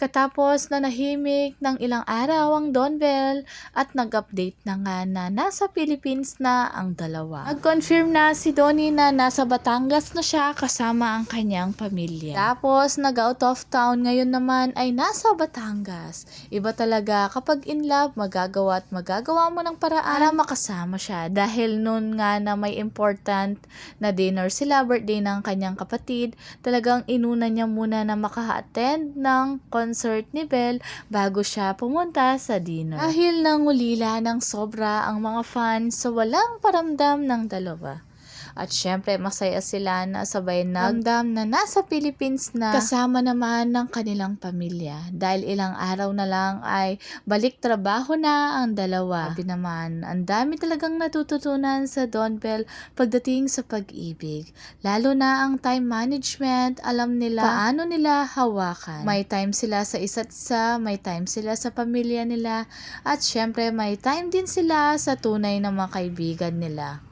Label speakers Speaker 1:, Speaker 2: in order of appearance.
Speaker 1: Pagkatapos na nahimik ng ilang araw ang Don Bell at nag-update na nga na nasa Philippines na ang dalawa. Nag-confirm na si Donnie na nasa Batangas na siya kasama ang kanyang pamilya. Tapos nag-out of town ngayon naman ay nasa Batangas. Iba talaga kapag in love, magagawa at magagawa mo ng paraan para makasama siya. Dahil noon nga na may important na dinner sila, birthday ng kanyang kapatid, talagang inuna niya muna na maka-attend ng concert ni Belle bago siya pumunta sa dinner. Dahil nangulila ng sobra ang mga fans sa walang paramdam ng dalawa. At syempre, masaya sila na sabay nagdam na nasa Philippines na kasama naman ng kanilang pamilya. Dahil ilang araw na lang ay balik trabaho na ang dalawa. Sabi naman, ang dami talagang natututunan sa Don Bell pagdating sa pag-ibig. Lalo na ang time management, alam nila paano nila hawakan. May time sila sa isa't isa, may time sila sa pamilya nila, at syempre may time din sila sa tunay na mga kaibigan nila.